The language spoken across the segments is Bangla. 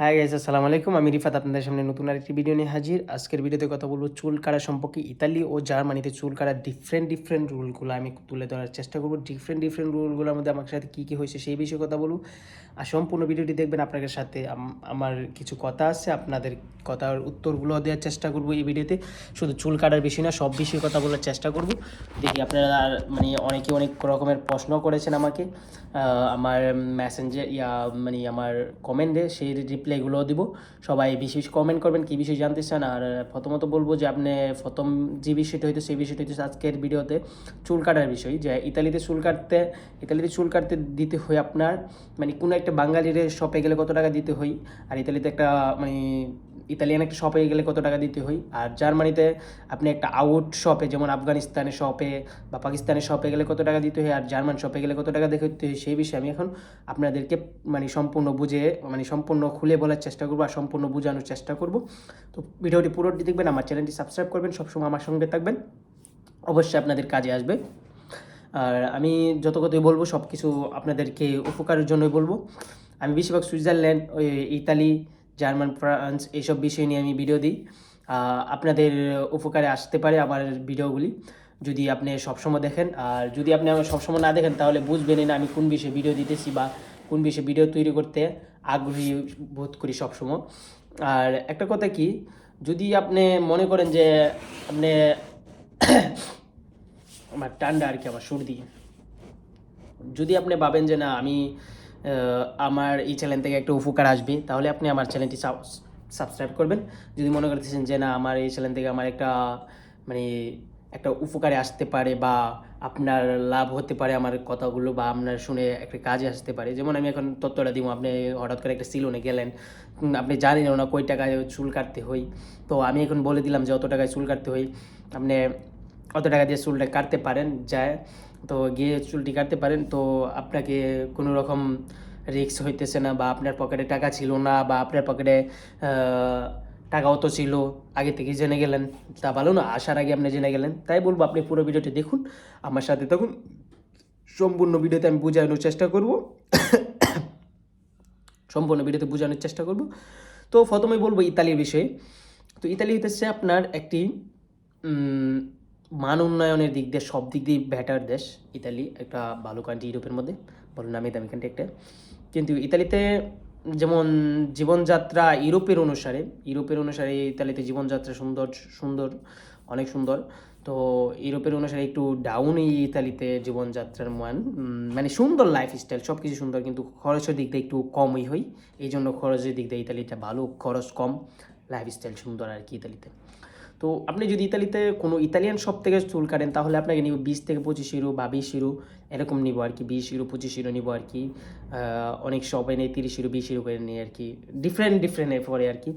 হ্যাঁ গাইজ আসসালামু আলাইকুম আমি রিফাত, আপনাদের সামনে নতুন আরেকটি ভিডিও নিয়ে হাজির। আজকের ভিডিওতে কথা বলব চুল কাটা সম্পর্কে ইতালি ও জার্মানিতে চুল কাটার ডিফারেন্ট ডিফারেন্ট রুলগুলো আমি তুলে ধরার চেষ্টা করব। ডিফারেন্ট ডিফারেন্ট রুলগুলোর মধ্যে আমার সাথে কী কী হয়েছে সেই বিষয়ে কথা বলব। আর সম্পূর্ণ ভিডিওটি দেখবেন, আপনাদের সাথে আমার কিছু কথা আছে। আপনাদের কথার উত্তরগুলো দেওয়ার চেষ্টা করব এই ভিডিওতে শুধু চুল কাটার বিষয় না, সব বিষয়ে কথা বলার চেষ্টা করব। দেখি আপনারা মানে অনেকে অনেক রকমের প্রশ্ন করেছেন আমাকে। আমার মেসেঞ্জার ইয়া মানে আমার কমেন্টে সেই রিপ্লাইগুলো দিব। সবাই বেশি বেশি কমেন্ট করবেন কী বিষয়ে জানতে চান। আর প্রথমত বলব যে আপনি প্রথম যে বিষয়টা হইতো সেই বিষয়টা হইতো আজকের ভিডিওতে চুল কাটার বিষয়। যে ইতালিতে চুল কাটতে, ইতালিতে চুল কাটতে দিতে হয় আপনার মানে কোনো একটা বাঙালির শপে গেলে কত টাকা দিতে হয়? আর ইতালিতে একটা মানে ইতালিয়ান একটা শপে গেলে কত টাকা দিতে হয়? আর জার্মানিতে আপনি একটা আউট শপে যেমন আফগানিস্তানের শপে বা পাকিস্তানের শপে গেলে কত টাকা দিতে হয়? আর জার্মান শপে গেলে কত টাকা দেখতে হয়? সেই বিষয়ে আমি এখন আপনাদেরকে মানে সম্পূর্ণ বুঝে মানে সম্পূর্ণ খুলে বলার চেষ্টা করব আর সম্পূর্ণ বোঝানোর চেষ্টা করব। তো ভিডিওটি পুরোটি দেখবেন, আমার চ্যানেলটি সাবস্ক্রাইব করবেন, সবসময় আমার সঙ্গে থাকবেন। অবশ্যই আপনাদের কাজে আসবে। আর আমি যত কথাই বলব সব কিছু আপনাদেরকে উপকারের জন্যই বলব। আমি বেশিরভাগ সুইজারল্যান্ড ওই ইতালি জার্মান, ফ্রান্স এইসব বিষয় নিয়ে আমি ভিডিও দিই। আপনাদের উপকারে আসতে পারে আমার ভিডিওগুলি, যদি আপনি সবসময় দেখেন। আর যদি আপনি আমার সবসময় না দেখেন, তাহলে বুঝবেনই না আমি কোন বিষয়ে ভিডিও দিতেছি বা কোন বিষয়ে ভিডিও তৈরি করতে আগ্রহী বোধ করি সবসময়। আর একটা কথা কি, যদি আপনি মনে করেন যে আপনি আমার ঠান্ডা আর কি, আমার সর্দি যদি আপনি ভাবেন যে না, আমি আমার এই চ্যানেল থেকে একটা উপকার আসবে, তাহলে আপনি আমার চ্যানেলটি সাবস্ক্রাইব করবেন। যদি মনে করতেছেন যে না, আমার এই চ্যানেল থেকে আমার একটা মানে একটা উপকারে আসতে পারে বা আপনার লাভ হতে পারে আমার কথাগুলো বা আপনার শুনে একটা কাজে আসতে পারে। যেমন আমি এখন তথ্যটা দিব, আপনি হঠাৎ করে একটা সিলনে গেলেন আপনি জানেন না কই টাকায় চুল কাটতে হই। তো আমি এখন বলে দিলাম যে অত টাকায় চুল কাটতে হই, আপনি অত টাকা দিয়ে চুলটা কাটতে পারেন, যায় তো গিয়ে চুলটি কাটতে পারেন, তো আপনাকে কোনো রকম রিস্ক হইতেছে না বা আপনার পকেটে টাকা ছিল না বা আপনার পকেটে টাকা অত ছিল। আগে থেকে জেনে গেলেন, তা ভালো না, আসার আগে আপনি জেনে গেলেন। তাই বলব, আপনি পুরো ভিডিওটি দেখুন, আমার সাথে তখন সম্পূর্ণ ভিডিওতে আমি বোঝানোর চেষ্টা করব। সম্পূর্ণ ভিডিওতে বোঝানোর চেষ্টা করব। তো প্রথমে বলব ইতালির বিষয়ে। তো ইতালি হইতেছে আপনার একটি মান উন্নয়নের দিক দিয়ে সব দিক দিয়ে বেটার দেশ। ইতালি একটা ভালো কান্ট্রি ইউরোপের মধ্যে। বলুন নামি দামি কান্ট্রি একটা। কিন্তু ইতালিতে যেমন জীবনযাত্রা ইউরোপের অনুসারে ইউরোপের অনুসারে ইতালিতে জীবনযাত্রা সুন্দর সুন্দর, অনেক সুন্দর। তো ইউরোপের অনুসারে একটু ডাউন এই ইতালিতে জীবনযাত্রার মান। মানে সুন্দর লাইফস্টাইল সব কিছু সুন্দর, কিন্তু খরচের দিক দিয়ে একটু কমই হয়। এই জন্য খরচের দিক দিয়ে ইতালিটা ভালো খরচ কম লাইফস্টাইল সুন্দর আর কি ইতালিতে। তো আপনি যদি ইতালিতে কোনো ইতালিয়ান শপ থেকে চুল কাটেন, তাহলে আপনাকে নিব বিশ থেকে পঁচিশ ইউরো বা বিশ ইউরো এরকম নিব আর কি বিশ ইউরো পঁচিশ ইউরো নিব আর কি অনেক শপে নেই তিরিশ ইউরো বিশ ইউরো করে নিই আর কি ডিফারেন্ট ডিফারেন্ট পরে আর কি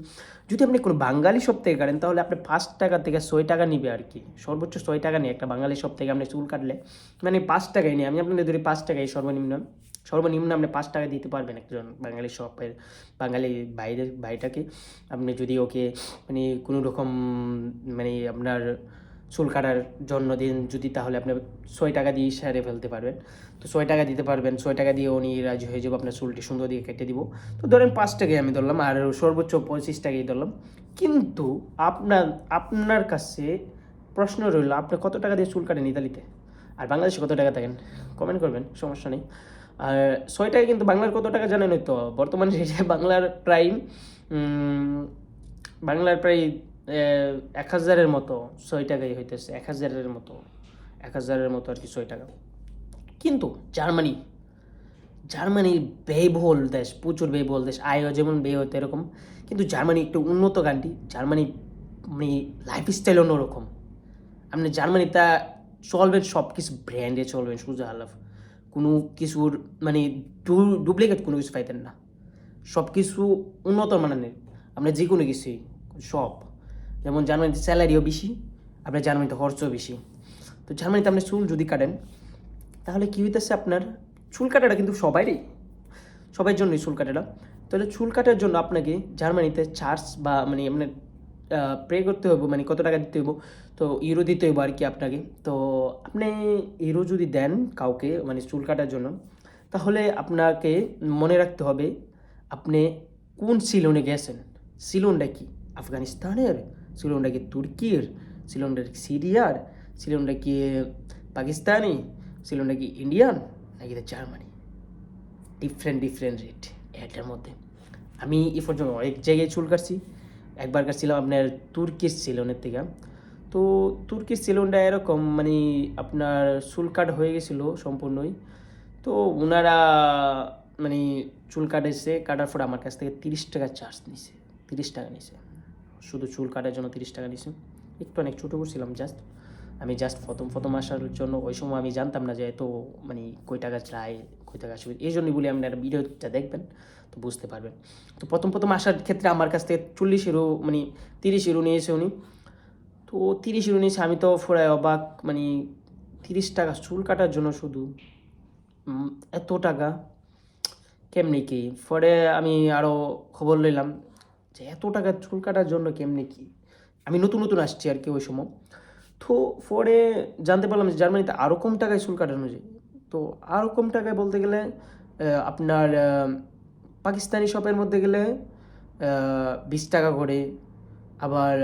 যদি আপনি কোনো বাঙালি শপ থেকে কাটেন, তাহলে আপনি পাঁচ টাকা থেকে ছয় টাকা নিবে আর কি সর্বোচ্চ ছয় টাকা নিয়ে, একটা বাঙালি শপ থেকে আপনি চুল কাটলে। মানে পাঁচ টাকাই নিয়ে, আমি আপনাদের ধরি পাঁচ টাকাই সর্বনিম্ন। সর্বনিম্ন আপনি পাঁচ টাকা দিতে পারবেন একজন বাঙালি শপের, বাঙালি বাইরের ভাইটাকে আপনি যদি ওকে মানে কোনো রকম মানে আপনার চুল কাটার জন্মদিন যদি তাহলে আপনি ছয় টাকা দিয়ে সেরে ফেলতে পারবেন। তো ছয় টাকা দিতে পারবেন, ছয় টাকা দিয়ে উনি রাজি হয়ে যাব, আপনার চুলটি সুন্দর দিয়ে কেটে দিব। তো ধরেন পাঁচ টাকাই আমি ধরলাম, আর সর্বোচ্চ পঁচিশ টাকাই ধরলাম। কিন্তু আপনার আপনার কাছে প্রশ্ন রইল, আপনি কত টাকা দিয়ে চুল কাটেন ইতালিতে? আর বাংলাদেশে কত টাকা থাকেন? কমেন্ট করবেন, সমস্যা নেই। আর ছয় টাকা কিন্তু বাংলার কত টাকা জানেন তো বর্তমান রেটে বাংলার প্রায় বাংলার প্রায় এক হাজারের মতো ছয় টাকাই হইতেছে, এক হাজারের মতো, এক হাজারের মতো আর কি ছয় টাকা। কিন্তু জার্মানি জার্মানি ব্যয়বহুল দেশ, প্রচুর ব্যয়বহুল দেশ, আয়ও যেমন ব্যয় হতো এরকম কিন্তু জার্মানি একটু উন্নত কান্ট্রি জার্মানি মানে লাইফস্টাইল অন্যরকম। আপনি জার্মানিতে চলবেন সব কিছু ব্র্যান্ডে চলবেন সুজা আলাফ কোনো কিছুর মানে ডুপ্লিকেট কোনো কিছু পাইতেন না। সব কিছু উন্নত মানের। আপনার যে কোনো কিছুই সব যেমন জার্মানিতে স্যালারিও বেশি আপনার জার্মানিতে খরচও বেশি। তো জার্মানিতে আপনি চুল যদি কাটেন, তাহলে কী হইতেছে আপনার? চুল কাটাটা কিন্তু সবাইরই সবার জন্যই চুল কাটাটা। তাহলে চুল কাটার জন্য আপনাকে জার্মানিতে চার্জ বা মানে আপনার প্রে করতে হবে মানে কত টাকা দিতে হইব তো ইউরো দিতে আর কি আপনাকে। তো আপনি ইউরো যদি দেন কাউকে মানে চুল কাটার জন্য, তাহলে আপনাকে মনে রাখতে হবে, আপনি কোন সিলনে গেছেন? সিলনটা কি আফগানিস্তানের? সিলনটা কি তুর্কির? সিলনটা কি সিরিয়ার? সিলনটা কি পাকিস্তানি? সিলনটা কি ইন্ডিয়ান? নাকি জার্মানি? ডিফারেন্ট ডিফারেন্ট রেট এটার মধ্যে। আমি এ পর্যন্ত অনেক জায়গায় চুল কাটছি। একবার কাটছিলাম আপনার তুর্কির সিলনের থেকে। তো তুর্কির সিলনটা এরকম মানে আপনার চুল কাট হয়ে গেছিল সম্পূর্ণই। তো ওনারা মানে চুল কাটেছে কাটার পর আমার কাছ থেকে তিরিশ টাকা চার্জ নিছে, তিরিশ টাকা নিছে। শুধু চুল কাটার জন্য তিরিশ টাকা নিছে। একটু অনেক ছোটো করছিলাম জাস্ট আমি জাস্ট প্রথম প্রথম আসার জন্য ওই সময় আমি জানতাম না যে এত মানে কই টাকা চাই, কই টাকা আসবে। এই জন্যই বলি আপনারা ভিডিওটা দেখবেন তো বুঝতে পারবেন। তো প্রথম প্রথম আসার ক্ষেত্রে আমার কাছ থেকে চল্লিশ ইউরো মানে তিরিশ ইউরো নিয়েছে উনি। তো তিরিশ ইউরো নিয়েছে আমি তো ফোড়ায় অবাক মানে তিরিশ টাকা চুল কাটার জন্য শুধু। এত টাকা? কেমনি কি? পরে আমি আরও খবর নিলাম যে এত টাকা চুল কাটার জন্য কেমনি কি? আমি নতুন নতুন আসছি আর কি ওই সময়। তো পরে জানতে পারলাম যে জার্মানিতে আরও কম টাকায় চুল কাটানো যায়। তো আরও কম টাকায় বলতে গেলে আপনার পাকিস্তানি শপের মধ্যে গেলে বিশ টাকা করে। আবার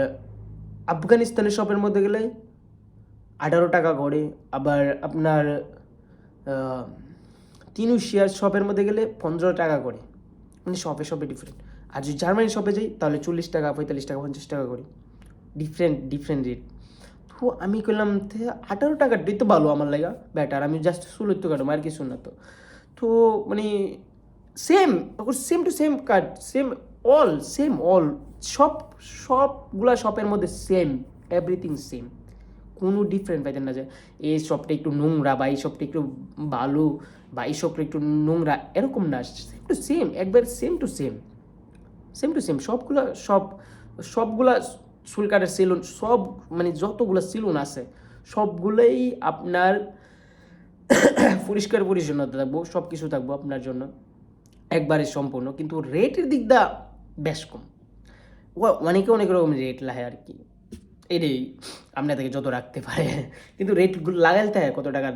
আফগানিস্তানের শপের মধ্যে গেলে আঠারো টাকা করে। আবার আপনার তিনুশিয়ার শপের মধ্যে গেলে পনেরো টাকা করে। মানে শপে শপে ডিফারেন্ট আর যদি জার্মানি শপে যাই, তাহলে চল্লিশ টাকা, পঁয়তাল্লিশ টাকা, পঞ্চাশ টাকা করে। ডিফারেন্ট ডিফারেন্ট রেট তো আমি করলাম আঠারো টাকাটাই তো ভালো আমার লাগা ব্যাটার, আমি জাস্ট ষোলো তো কাটবো আর কিছু না তো। তো মানে same same to same cut same all same all সব, সবগুলা শপের মধ্যে সেম এভরিথিং সেম কোনো ডিফারেন্ট পাইতেন না যে, এই শপটা একটু নোংরা বা এই শপটা একটু বালু বা এই শপটা একটু নোংরা, এরকম না। সেম টু সেম একবার same to same same to same সবগুলা সব সবগুলা চুল কাটার সেলুন সব মানে যতগুলো সেলুন আছে, সবগুলোই আপনার পরিষ্কার পরিচ্ছন্নতা থাকব সব কিছু থাকব আপনার জন্য। একবারে সম্পূর্ণ, কিন্তু রেটের দিক দা বেশ কম। অনেকে অনেক রকম রেট লাগে আর কি এটাই আপনার থেকে যত রাখতে পারে। কিন্তু রেটগুলো লাগাইতে হয়, কত টাকা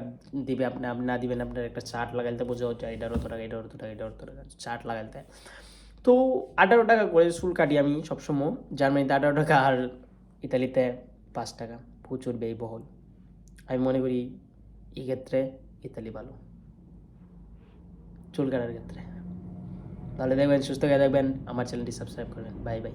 দিবে আপনি আপনি না দিবেন আপনার একটা চার্ট লাগাইতে বোঝা হচ্ছে এটার অত টাকা এটার অত টাকা এটার অত টাকা। চার্ট লাগাইতে হয়। তো আঠারো টাকা করে চুল কাটি আমি সবসময়। জার্মানিতে আঠারো টাকা আর ইতালিতে পাঁচ টাকা। প্রচুর ব্যয়বহুল। আমি মনে করি, এই ক্ষেত্রে ইতালি ভালো। চুল কাটার ক্ষেত্রে। তাহলে দেখবেন সুস্থ হয়ে দেখবেন আমার চ্যানেলটি সাবস্ক্রাইব করবেন। Bye bye.